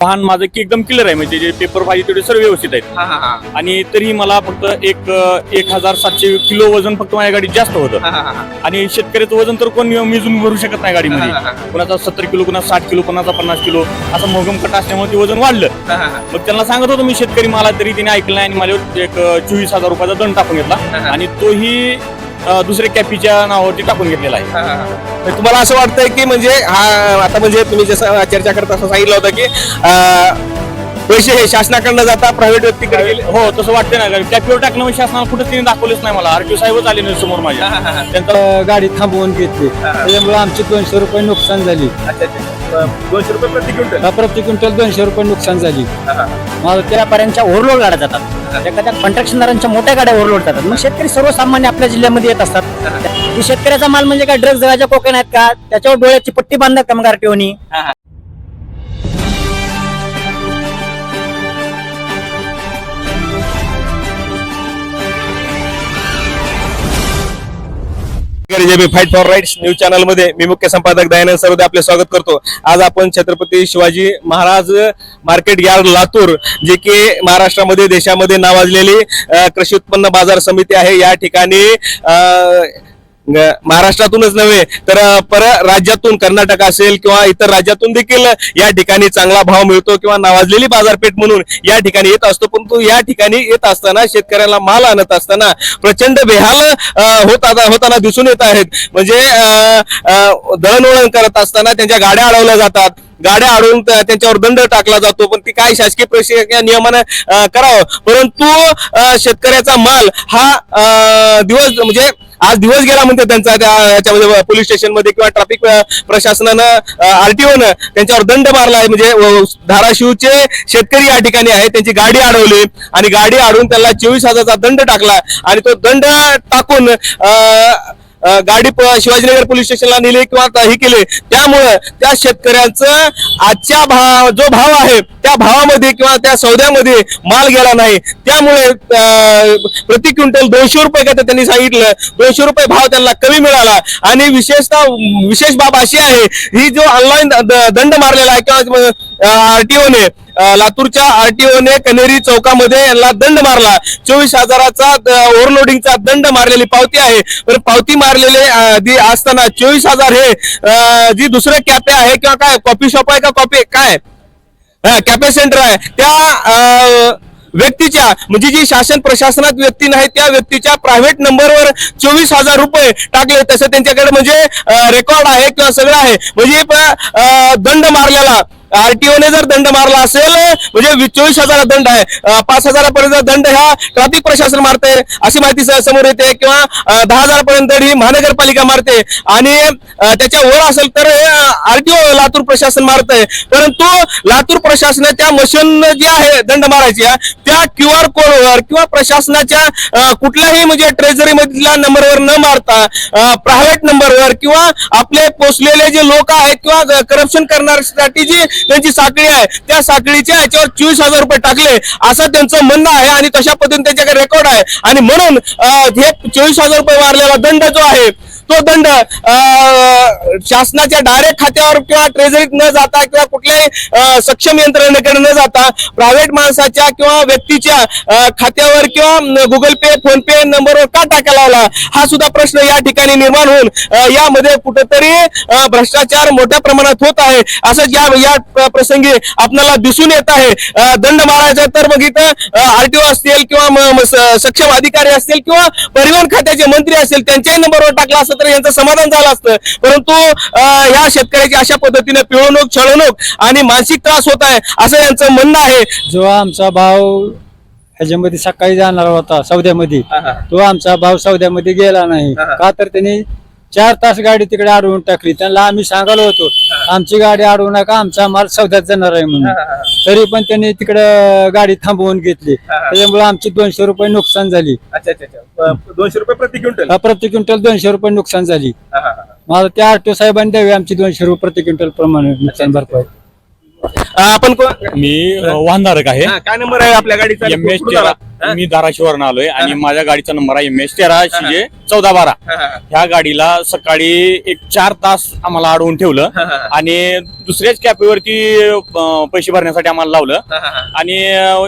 वाहन माझं की एकदम क्लिअर आहे म्हणजे जे पेपर पाहिजे तेवढे सर्व व्यवस्थित आहेत हा, हा, हा. आणि तरी मला फक्त एक एक हजार सातशे किलो वजन फक्त माझ्या गाडीत जास्त होतं हा, हा, हा. आणि शेतकऱ्याचं वजन तर कोण मिजून भरू शकत नाही गाडीमध्ये हा, हा, हा. कोणाचा सत्तर किलो कोणाचा साठ किलो कोणाचा पन्नास किलो असं मोगम कट असल्यामुळे ते वजन वाढलं हा, हा, हा. मग त्यांना सांगत होतो मी शेतकरी मला तरी तिने ऐकलं नाही आणि माझ्यावर एक चोवीस हजार रुपयाचा दंड टाकून घेतला आणि तोही अं, दुसऱ्या कॅपीच्या नावावरती टाकून घेतलेला आहे. हा, हा, हा. म्हणजे तुम्हाला असं वाटतंय की म्हणजे हा आता म्हणजे तुम्ही जसं चर्चा करत असं सांगितलं होतं की अं, पैसे हे शासनाकडनं जाता प्रायव्हेट व्यक्तीकडे गेले. हो तसं वाटतं ना. कॅपीवर टाकलं म्हणजे शासनाला कुठं तिने दाखवलेच नाही मला. आरटीओ साहेबच आले नाही समोर माझ्या. त्यांचा अ, गाडी थांबवून घेतली. त्याच्यामुळे आमची दोनशे रुपये नुकसान झाली. दोनशे रुपये प्रति क्विंटल? प्रति क्विंटल दोनशे रुपये नुकसान झाली. मला त्या व्यापाऱ्यांच्या ओव्हरलोड गाड्या जातात. एखाद्या कॉन्ट्रॅक्शनदारांच्या मोठ्या गाड्या ओव्हरलोड जातात मग शेतकरी सर्वसामान्य आपल्या जिल्ह्यामध्ये येत असतात. शेतकऱ्याचा माल म्हणजे काय ड्रग्ज जगाच्या कोकेन आहेत का? त्याच्यावर डोळ्याची पट्टी बांधतात का मग आरटीओनी जे फाईट फॉर राईट्स न्यूज चॅनलमध्ये मी मुख्य संपादक दयानंद सरोदे आपले स्वागत करतो. आज आपण छत्रपती शिवाजी महाराज मार्केट यार्ड लातूर जे की महाराष्ट्रामध्ये देशामध्ये नावाजलेली अं, कृषी उत्पन्न बाजार समिती आहे. या ठिकाणी महाराष्ट्रातूनच नव्हे तर पर राज्यातून कर्नाटक असेल किंवा इतर राज्यातून देखील या ठिकाणी चांगला भाव मिळतो किंवा नावाजलेली बाजारपेठ म्हणून या ठिकाणी येत असतो. परंतु या ठिकाणी येत असताना शेतकऱ्याला माल आणत असताना प्रचंड बेहाल होता होत होताना दिसून येत आहेत. म्हणजे दळणवळण करत असताना त्यांच्या गाड्या अडवल्या जातात. गाड्या अडवून त्यांच्यावर दंड टाकला जातो. पण ती काय शासकीय प्रशासकीय नियमानं करावं? परंतु शेतकऱ्याचा माल हा दिवस म्हणजे आज दिवस गेला म्हणते त्यांचा त्या याच्यामध्ये पोलीस स्टेशनमध्ये किंवा ट्रॅफिक प्रशासनानं आरटीओनं त्यांच्यावर दंड मारला आहे म्हणजे धाराशिवचे शेतकरी या ठिकाणी आहेत. त्यांची गाडी अडवली आणि गाडी अडवून त्याला चोवीस हजारचा दंड टाकला आणि तो दंड टाकून गाडी प- शिवाजीनगर पोलीस स्टेशनला नेली किंवा हे केले. त्यामुळं त्या शेतकऱ्यांचं आजच्या भाव जो भाव आहे त्या भावामध्ये किंवा त्या सौद्यामध्ये माल गेला नाही. त्यामुळे प्रति क्विंटल दोनशे रुपये का त्यांनी सांगितलं. दोनशे रुपये भाव त्यांना कमी मिळाला. आणि विशेषतः विशेष बाब अशी आहे ही जो ऑनलाईन दंड मारलेला आहे किंवा आरटीओने लातूरच्या आरटीओने कनेरी चौकामध्ये यांना दंड मारला. चोवीस हजाराचा ओव्हरलोडिंगचा दंड मारलेली पावती आहे. पण पावती मारलेले असताना चोवीस हजार हे जी दुसरे कॅफे आहे किंवा काय कॉफी शॉप आहे का कॉफी काय? कॅफे सेंटर आहे. त्या व्यक्तीच्या म्हणजे जी शासन प्रशासनात व्यक्ती नाही त्या व्यक्तीच्या प्रायव्हेट नंबरवर चोवीस हजार रुपये टाकले तसं त्यांच्याकडे म्हणजे रेकॉर्ड आहे किंवा सगळं आहे. म्हणजे दंड मारलेला. आरटीओने जर दंड मारला असेल म्हणजे चोवीस हजार दंड आहे पाच हजारापर्यंत दंड ह्या ट्रॅफिक प्रशासन मारते अशी माहिती समोर येते किंवा दहा हजारापर्यंत ही महानगरपालिका मारते आणि त्याच्या वर असेल तर आरटीओ लातूर प्रशासन मारतंय. परंतु लातूर प्रशासनाच्या मशीन जी आहे दंड मारायची त्या क्यू आर कोडवर किंवा प्रशासनाच्या कुठल्याही म्हणजे ट्रेझरी मधल्या नंबरवर न मारता प्रायव्हेट नंबरवर किंवा आपले पोचलेले जे लोक आहेत किंवा करप्शन करण्यासाठी जी त्यांची साखळी आहे. त्या साखळीच्या याच्यावर चोवीस हजार रुपये टाकले. असं त्यांचं म्हणणं आहे आणि तशा पद्धतीने त्यांच्याकडे रेकॉर्ड आहे. आणि म्हणून हे चोवीस हजार रुपये वाढलेला दंड जो आहे तो दंड शासनाच्या डायरेक्ट खात्यावर किंवा ट्रेझरीत न जाता किंवा कुठल्याही सक्षम यंत्रणेकडे न जाता प्रायव्हेट माणसाच्या किंवा व्यक्तीच्या खात्यावर किंवा गुगल पे फोन पे नंबरवर का टाकायला लावला हा सुद्धा प्रश्न या ठिकाणी निर्माण होऊन यामध्ये कुठेतरी भ्रष्टाचार मोठ्या प्रमाणात होत आहे. असं या या प्रसंगी आपल्याला दिसून येत आहे. दंड मारायचा तर मग इथं आरटीओ असतील किंवा सक्षम अधिकारी असतील किंवा परिवहन खात्याचे मंत्री असतील त्यांच्याही नंबरवर टाकला असतं तर यांचं समाधान झालं असतं. परंतु या शेतकऱ्याची अशा पद्धतीने पिळवणूक छळवणूक आणि मानसिक त्रास होत आहे असं यांचं म्हणणं आहे. जो आमचा भाव ह्याच्यामध्ये सकाळी जाणार होता सौद्यामध्ये तो आमचा भाव सौद्यामध्ये गेला नाही. का तर त्यांनी चार तास गाडी तिकडे अडवून टाकली. त्यांना आम्ही सांगालो होतो आमची गाडी अडवू नका आमचा माल सौद्यात जाणार आहे म्हणून. तरी पण त्यांनी तिकडे गाडी थांबवून घेतली. त्याच्यामुळे आमची दोनशे रुपये नुकसान झाली. अच्छा अच्छा दोनशे रुपये प्रति क्विंटल? प्रति क्विंटल दोनशे रुपये नुकसान झाली. मला त्या आरटीओ साहेबांनी द्यावी आमची दोनशे रुपये प्रति क्विंटल प्रमाणे नुकसान भरपाई. आपण मी वाहनधारक आहे. हा, काय नंबर आहे आपल्या गाडीचा? मी धाराशिवरून आलोय आणि माझ्या गाडीचा नंबर आहे एम एस तेरा जे चौदा बारा. ह्या गाडीला सकाळी एक चार तास आम्हाला अडवून ठेवलं आणि दुसऱ्याच कॅपेवरती पैसे भरण्यासाठी आम्हाला लावलं. आणि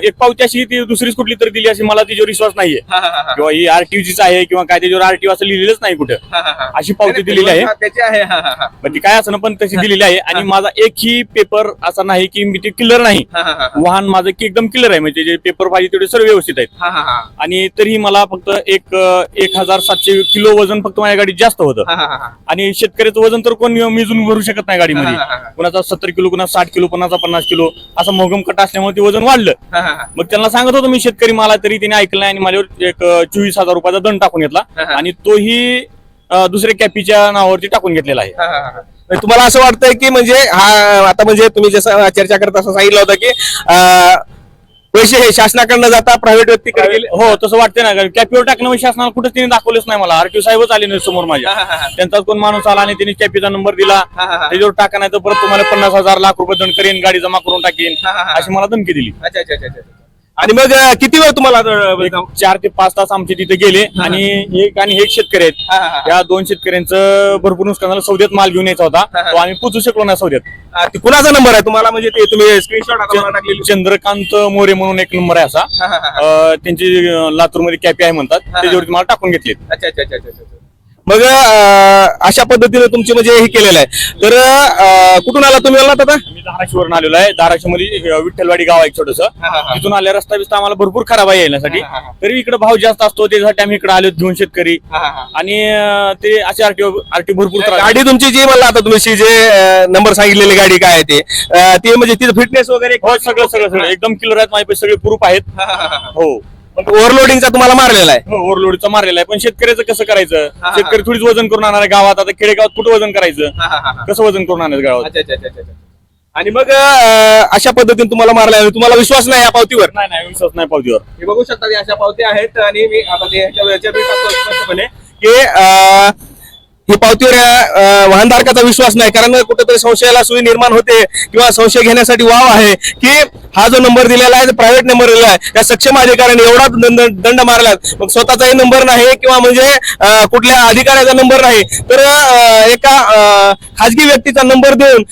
एक पावती अशी ती दुसरीच कुठली तरी दिली अशी मला तिच्यावर विश्वास नाहीये. किंवा ही आरटीओचीच आहे किंवा काय त्याच्यावर आरटीओ असं लिहिलेलंच नाही कुठं. अशी पावती दिलेली आहे. आहे ती काय असं पण तशी दिलेली आहे. आणि माझा एकही पेपर असा नाही की मी ते क्लिअर नाही. वाहन माझं की एकदम क्लिअर आहे. म्हणजे जे पेपर पाहिजे तेवढे सर्व व्यवस्थित आहेत हा, हा, हा. आणि तरीही मला फक्त एक एक हजार सातशे किलो वजन फक्त माझ्या गाडीत जास्त होतं. आणि शेतकऱ्याचं वजन तर कोण मिजून भरू शकत नाही गाडीमध्ये. कुणाचा सत्तर किलो कुणाचा साठ किलो कुणाचा पन्नास किलो असं मोगम कट असल्यामुळे ते वजन वाढलं. मग त्यांना सांगत होतो मी शेतकरी मला तरी त्याने ऐकलं नाही आणि माझ्यावर एक चोवीस हजार रुपयाचा दंड टाकून घेतला. आणि तोही दुसऱ्या कॅपीच्या नावावरती टाकून घेतलेला आहे. म्हणजे तुम्हाला असं वाटतंय की म्हणजे हा आता म्हणजे तुम्ही जसं चर्चा करत असं सांगितलं होतं की पैसे हे शासनाकडनं जाता प्रायव्हेट व्यक्तीकडे गेले हो तसं वाटतंय ना कॅपीवर टाकणं म्हणजे शासनाला कुठे त्यांनी दाखवलेच नाही मला आरटीओ साहेबच आले नाही समोर माझ्या. त्यांचाच कोण माणूस आला आणि त्यांनी कॅपीचा नंबर दिला. त्याच्यावर टाका नाही तर परत तुम्हाला पन्नास हजार लाख रुपये दंड करेन गाडी जमा करून टाकेन. अशी मला धमकी दिली अच्छा अच्छा. आणि मग किती वेळ तुम्हाला एक चार ते पाच तास आमचे तिथे गेले आणि एक आणि एक शेतकरी आहेत. या दोन शेतकऱ्यांचं भरपूर नुकसान झालं. सौद्यात माल घेऊन यायचा होता. तो आम्ही पोचू शकलो नाही सौद्यात कुणाचा नंबर आहे तुम्हाला? म्हणजे ते तुम्ही स्क्रीनशॉट चंद्रकांत मोरे म्हणून एक नंबर आहे असा. त्यांची लातूरमध्ये कॅपी आहे म्हणतात. त्याच्यावरती मला टाकून अच्छा अच्छा अच्छा अच्छा. मग अशा पद्धतीने तुमचे म्हणजे हे केलेलं आहे. तर कुठून आला तुम्ही आलात आता मी धाराशिवरून आलेलो आहे. धाराशिवमध्ये विठ्ठलवाडी गाव आहे छोटस. तिथून आल्या रस्ता बिस्ता आम्हाला भरपूर खराब आहे येण्यासाठी. तरी इकडे भाव जास्त असतो त्यासाठी आम्ही इकडे आलो घेऊन शेतकरी. आणि ते असे आरटीओ आरटी भरपूर त्रास. गाडी तुमची जी म्हणला आता तुम्ही जे नंबर सांगितलेली गाडी काय आहे ते म्हणजे तिथं फिटनेस वगैरे हो सगळं सगळं सगळं. एकदम क्लिअर आहेत माझे सगळे प्रूफ आहेत. हो. ओव्हरलोडिंगचा तुम्हाला मारलेला आहे. ओव्हरलोडचा मारलेला आहे. पण शेतकऱ्याचं कसं करायचं? हा, हा. शेतकरी थोडीच वजन करून आणणार आहे गावात. आता खेडेगावात कुठं वजन करायचं? कसं वजन करून आणायचं गावात? आणि मग अं, अशा पद्धतीने तुम्हाला मारला आहे. तुम्हाला विश्वास नाही या पावतीवर? नाही नाही विश्वास नाही पावतीवर. हे बघू शकता की अशा पावत्या आहेत आणि मी आता ते ह्याच्या- ह्याच्या बी टाकतो स्पष्टपणे. की अं, ही पावतीवर या वाहनधारकाचा विश्वास नाही. कारण कुठेतरी संशयाला सुई निर्माण होते किंवा संशय घेण्यासाठी वाव आहे की हा जो नंबर दिलेला आहे प्रायव्हेट नंबर दिलेला आहे त्या सक्षम अधिकाऱ्याने एवढा दंड दंड मारला मग स्वतःचाही नंबर नाही किंवा म्हणजे कुठल्या अधिकाऱ्याचा नंबर नाही तर एका खाजगी व्यक्तीचा नंबर देऊन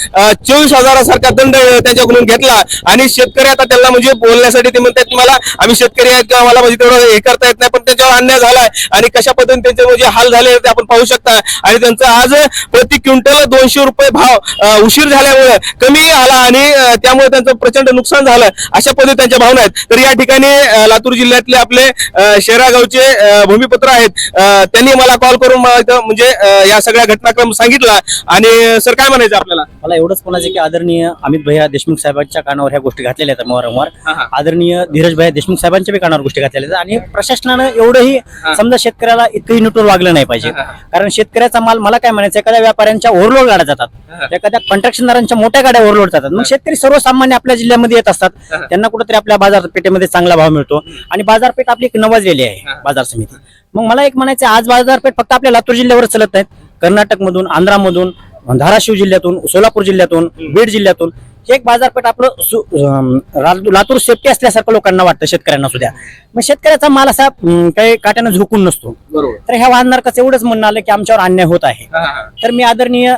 चोवीस हजारासारखा दंड त्यांच्याकडून घेतला. आणि शेतकरी आता त्यांना म्हणजे बोलण्यासाठी ते म्हणतात मला आम्ही शेतकरी आहेत किंवा मला म्हणजे तेवढं हे करता येत नाही पण त्याच्यावर अन्याय झालाय. आणि कशा पद्धतीने त्यांचे म्हणजे हाल झाले ते आपण पाहू शकता. आणि त्यांचं आज प्रति क्विंटल दोनशे रुपये भाव उशीर झाल्यामुळे कमी आला आणि त्यामुळे त्यांचं प्रचंड नुकसान झालं अशा पद्धती त्यांच्या भावना आहेत. तर या ठिकाणी लातूर जिल्ह्यातले आपले शेरागावचे भूमिपुत्र आहेत. त्यांनी मला कॉल करून म्हणजे या सगळ्या घटनाक्रम सांगितला आणि सर काय म्हणायचं आपल्याला? मला एवढंच म्हणायचं की आदरणीय अमित भैया देशमुख साहेबांच्या कानावर ह्या गोष्टी घातलेल्या आहेत वारंवार. आदरणीय धीरज भैया देशमुख साहेबांच्या बी कानावर गोष्टी घातलेल्या आहेत. आणि प्रशासनानं एवढंही समजा शेतकऱ्याला इतकंही निटून वागलं नाही पाहिजे. कारण शेतकऱ्याचा माल मला काय म्हणायचं एखाद्या व्यापाऱ्यांच्या ओव्हरलोड गाड्या जातात. एखाद्या कॉन्ट्रॅक्शनदारांच्या मोठ्या गाड्या ओव्हरलोड जातात. मग शेतकरी सर्वसामान्य आपल्या जिल्ह्यामध्ये येत असतात. त्यांना कुठेतरी आपल्या बाजारपेठेमध्ये चांगला भाव मिळतो. आणि बाजारपेठ आपली एक नवाजलेली आहे बाजार समिती. मग मला एक म्हणायचं आज बाजारपेठ फक्त आपल्या लातूर जिल्ह्यावर चालत नाहीत. कर्नाटकमधून आंध्रामधून धाराशिव जिल्ह्यातून सोलापूर जिल्ह्यातून बीड जिल्ह्यातून हे एक बाजारपेठ आपलं लातूर सेफ्टी असल्यासारखं लोकांना वाटतं शेतकऱ्यांना सुद्धा. मग शेतकऱ्याचा माल असा काही काट्यानं झोकून नसतो. बरोबर. तर ह्या वाहनधारकाचं एवढंच म्हणणं आलं की आमच्यावर अन्याय होत आहे. तर मी आदरणीय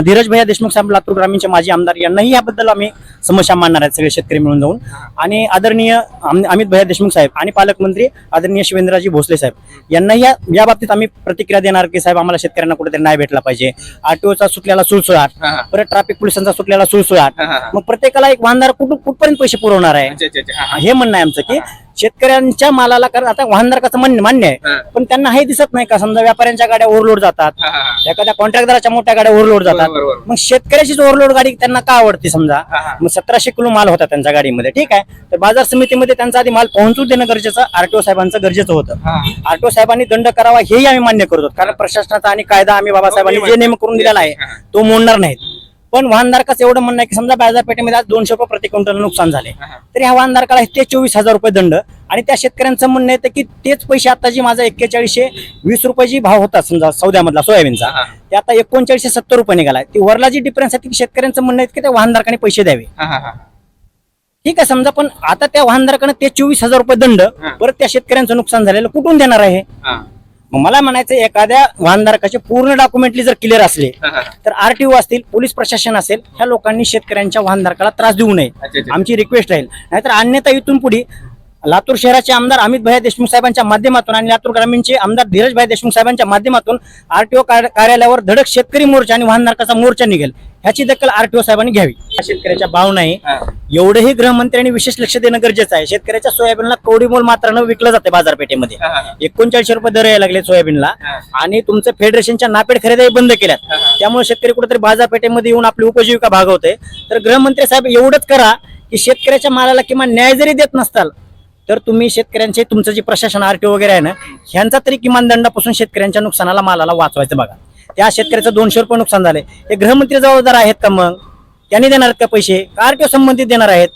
धीरज भैया देशमुख साहेब लातूर ग्रामीणचे माजी आमदार यांनाही याबद्दल आम्ही समस्या मांडणार आहेत सगळे शेतकरी मिळून जाऊन. आणि आदरणीय अमित भैया देशमुख साहेब आणि पालकमंत्री आदरणीय शिवेंद्रजी भोसले साहेब यांनाही या बाबतीत आम्ही प्रतिक्रिया देणार की साहेब आम्हाला शेतकऱ्यांना कुठेतरी न्याय भेटला पाहिजे. आरटीओचा सुटलेला सुळसुळाट परत ट्रॅफिक पोलिसांचा सुटलेला सुळसुळाट मग प्रत्येकाला एक वाहनदार कुठं कुठपर्यंत पैसे पुरवणार आहे? हे म्हणणं आहे आमचं की शेतकऱ्यांच्या मालाला कारण आता वाहनधारकाचं म्हणणं मान्य आहे. पण त्यांना हे दिसत नाही का? समजा व्यापाऱ्यांच्या गाड्या ओव्हरलोड जातात. एखाद्या कॉन्ट्रॅक्टदाराच्या मोठ्या गाड्या ओव्हरलोड जातात. मग शेतकऱ्याचीच ओव्हरलोड गाडी त्यांना का आवडते समजा? मग सतराशे किलो माल होता त्यांच्या गाडीमध्ये ठीक आहे? तर बाजार समितीमध्ये त्यांचा आधी माल पोहोचू देणं गरजेचं आरटीओ साहेबांचं गरजेचं होतं. आरटीओ साहेबांनी दंड करावा हेही आम्ही मान्य करतो कारण प्रशासनाचा आणि कायदा आम्ही बाबासाहेबांनी जे नेम करून दिलेला आहे तो मोडणार नाहीत. पण वाहनधारकाचं एवढं म्हणणं आहे की समजा बाजारपेठेमध्ये आज दोनशे रुपये प्रति क्विंटल नुकसान झाले तर ह्या वाहनधारकाला ते चोवीस हजार रुपये दंड आणि त्या शेतकऱ्यांचं म्हणणं येतं की तेच पैसे आता जी माझा एक्केचाळीसशे वीस रुपयाची भाव होता समजा सौद्यामधला सोयाबीनचा ते आता एकोणचाळीसशे सत्तर रुपये निघाला ती वरला जी डिफरन्स आहे ती शेतकऱ्यांचं म्हणणं आहे की त्या वाहनधारकाने पैसे द्यावे. ठीक आहे समजा पण आता त्या वाहनधारकानं ते चोवीस हजार रुपये दंड परत त्या शेतकऱ्यांचं नुकसान झालेलं कुठून देणार आहे? मग मला म्हणायचं एखाद्या वाहनधारकाचे पूर्ण डॉक्युमेंटली जर क्लिअर असले तर आरटीओ असतील पोलीस प्रशासन असेल ह्या लोकांनी शेतकऱ्यांच्या वाहनधारकाला त्रास देऊ नये. आमची रिक्वेस्ट राहील. नाहीतर अन्यथा इथून पुढे लातूर शहराचे आमदार अमित भाई देशमुख साहेबांच्या माध्यमातून आणि लातूर ग्रामीणचे आमदार धीरज भाई देशमुख साहेबांच्या माध्यमातून आरटीओ कार्यालयावर धडक शेतकरी मोर्चा आणि वाहनधारकाचा मोर्चा निघेल. ह्याची दखल आरटीओ साहेबांनी घ्यावी. शेतकऱ्याच्या भावना आहे एवढंही गृहमंत्र्यांनी विशेष लक्ष देणं गरजेचं आहे. शेतकऱ्याच्या सोयाबीनला कवडी मोल मात्रानं विकलं जाते बाजारपेठेमध्ये. एकोणचाळीस रुपये दर यायला लागले सोयाबीनला. आणि तुमचं फेडरेशनच्या नापेड खरेदी बंद केल्यात. त्यामुळे शेतकरी कुठेतरी बाजारपेठेमध्ये येऊन आपली उपजीविका भागवते तर गृहमंत्री साहेब एवढंच करा की शेतकऱ्याच्या मालाला किमान न्याय जरी देत नसताल तर तुम्ही शेतकऱ्यांचे तुमचं जे प्रशासन आरटीओ वगैरे आहे ना ह्यांचा तरी किमान दंडापासून शेतकऱ्यांच्या नुकसानाला मालाला वाचवायचं बघा. त्या शेतकऱ्याचं दोनशे रुपये नुकसान झाले हे गृहमंत्री जबाबदार आहेत का मग? त्यांनी देणार आहेत का पैसे? का आरटीओ संबंधित देणार आहेत?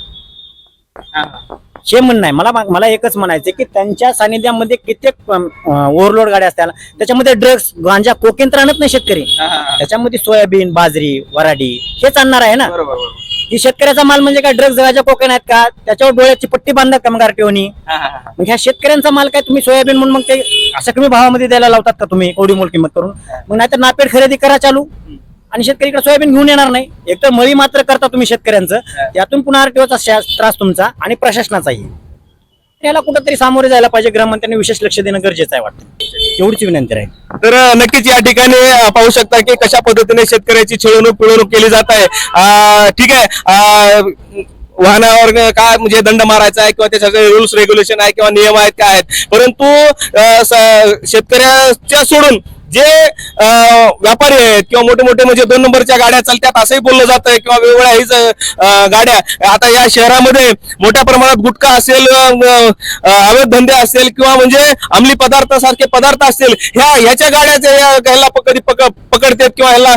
हे. म्हणणं आहे. मला मला एकच म्हणायचं की त्यांच्या सानिध्यामध्ये कित्येक ओव्हरलोड गाड्या असतात. त्याच्यामध्ये ड्रग्स गांजा कोकेन तर आणत नाही शेतकरी. त्याच्यामध्ये सोयाबीन बाजरी वराडी हेच आणणार आहे ना. की शेतकऱ्याचा माल म्हणजे काय? ड्रग्ज गांजा कोकेन आहेत का? त्याच्यावर डोळ्याची पट्टी बांधतात का मग आरटीओनी मग ह्या शेतकऱ्यांचा माल काय तुम्ही सोयाबीन म्हणून मग ते अशा कमी भावामध्ये द्यायला लावतात का तुम्ही? एवढी मोल किंमत करून? मग नाहीतर नापेड खरेदी करा चालू. आणि शेतकरीकडे सोयाबीन घेऊन येणार नाही. एक तर मळी मात्र करता तुम्ही शेतकऱ्यांचं. त्यातून पुन्हा आरटीओचा त्रास तुमचा आणि प्रशासनाचाही. याला कुठंतरी सामोरे जायला पाहिजे गृहमंत्र्यांनी विशेष लक्ष देणं गरजेचं आहे वाटतं. एवढीच विनंती आहे तर नक्कीच या ठिकाणी पाहू शकता की कशा पद्धतीने शेतकऱ्याची छळवणूक पिळवणूक केली जात आहे. ठीक आहे. वाहनावर काय म्हणजे दंड मारायचा आहे किंवा त्याच्या रूल्स रेग्युलेशन आहे किंवा नियम आहेत काय आहेत. परंतु शेतकऱ्याच्या सोडून जे व्यापारी आहेत किंवा मोठे मोठे म्हणजे दोन नंबरच्या गाड्या चालतात असंही बोललं जात आहे किंवा वेगवेगळ्या हीच गाड्या. आता या शहरामध्ये मोठ्या प्रमाणात गुटखा असेल अवैध धंदे असेल किंवा म्हणजे अंमली पदार्थ सारखे पदार्थ असतील ह्या ह्याच्या गाड्याच्या ह्याला कधी पकडतात किंवा ह्याला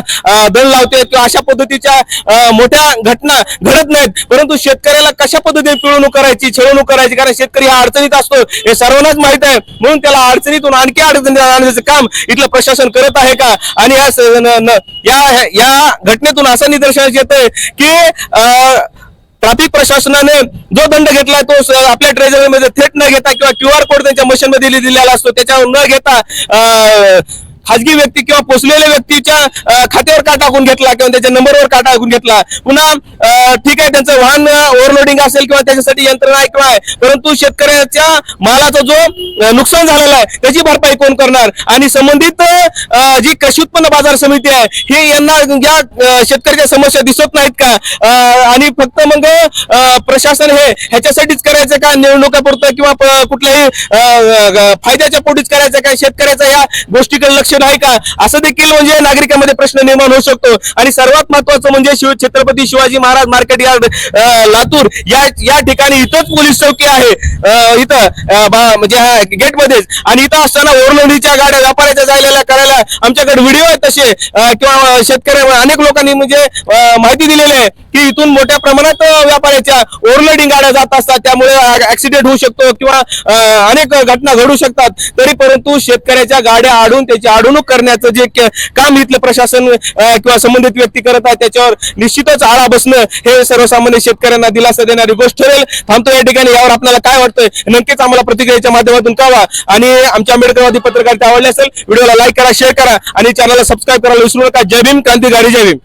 दण दंड लावतात किंवा अशा पद्धतीच्या मोठ्या घटना घडत नाहीत. परंतु शेतकऱ्याला कशा पद्धतीने पिळवणूक करायची छळवणूक करायची? कारण शेतकरी हा अडचणीत असतो. हे सर्वांनाच माहीत आहे. म्हणून त्याला अडचणीतून आणखी अडचणी आणण्याचं काम इथलं प्रशासन करत आहे का? आणि या न- या या घटनेतून असं निदर्शनास येत आहे की ट्राफिक प्रशासनाने जो दंड घेतलाय तो आपल्या ट्रेजरीमध्ये थेट न घेता किंवा क्यू आर कोड त्यांच्या मशीनमध्ये दिलेला असतो. त्याच्यावर न घेता खाजगी व्यक्ती किंवा पोचलेल्या व्यक्तीच्या खात्यावर का टाकून घेतला किंवा त्याच्या नंबरवर का टाकून घेतला. पुन्हा ठीक आहे त्यांचं वाहन ओव्हरलोडिंग असेल किंवा त्याच्यासाठी यंत्रणा आहे किंवा आहे परंतु शेतकऱ्याच्या मालाचा जो नुकसान झालेला आहे त्याची भरपाई कोण करणार? आणि संबंधित जी कृषी उत्पन्न बाजार समिती आहे हे यांना या शेतकऱ्याच्या समस्या दिसत नाहीत का? आणि फक्त मग प्रशासन हे ह्याच्यासाठीच करायचं का? निवडणुकापुरतं किंवा कुठल्याही फायद्याच्या पोटीच करायचं का? शेतकऱ्याचं या गोष्टीकडे लक्ष नाही का? असं देखील म्हणजे नागरिकांमध्ये प्रश्न निर्माण होऊ शकतो. आणि सर्वात महत्वाचं म्हणजे शिव छत्रपती शिवाजी महाराज मार्केट यार्ड लातूर या या ठिकाणी इथंच पोलीस चौकी आहे. इथं म्हणजे गेट मध्येच आणि इथं असताना ओरलोंडीच्या गाड्या व्यापाऱ्याच्या जायला करायला आमच्याकडे व्हिडिओ आहेत तसे किंवा शेतकऱ्या अनेक लोकांनी म्हणजे माहिती दिलेली आहे की इथून मोठ्या प्रमाणात व्यापाऱ्याच्या ओव्हरलोडिंग गाड्या जात असतात. त्यामुळे ऍक्सिडेंट होऊ शकतो किंवा अनेक घटना घडू शकतात. तरी परंतु शेतकऱ्याच्या गाड्या आडून त्याची अडवणूक करण्याचं जे काम इथलं प्रशासन किंवा संबंधित व्यक्ती करत आहे त्याच्यावर निश्चितच आळा बसणं हे सर्वसामान्य शेतकऱ्यांना दिलासा देणारी गोष्ट ठरेल. थांबतो या ठिकाणी यावर आपल्याला काय वाटतंय? नक्कीच आम्हाला प्रतिक्रियेच्या माध्यमातून कळवा. आणि आमच्या आंबेडकरवादी पत्रकारिता आवडली असेल व्हिडिओला लाईक करा शेअर करा आणि चॅनलला सबस्क्राईब करायला विसरू नका. जय भीम क्रांतिकारी जय भीम.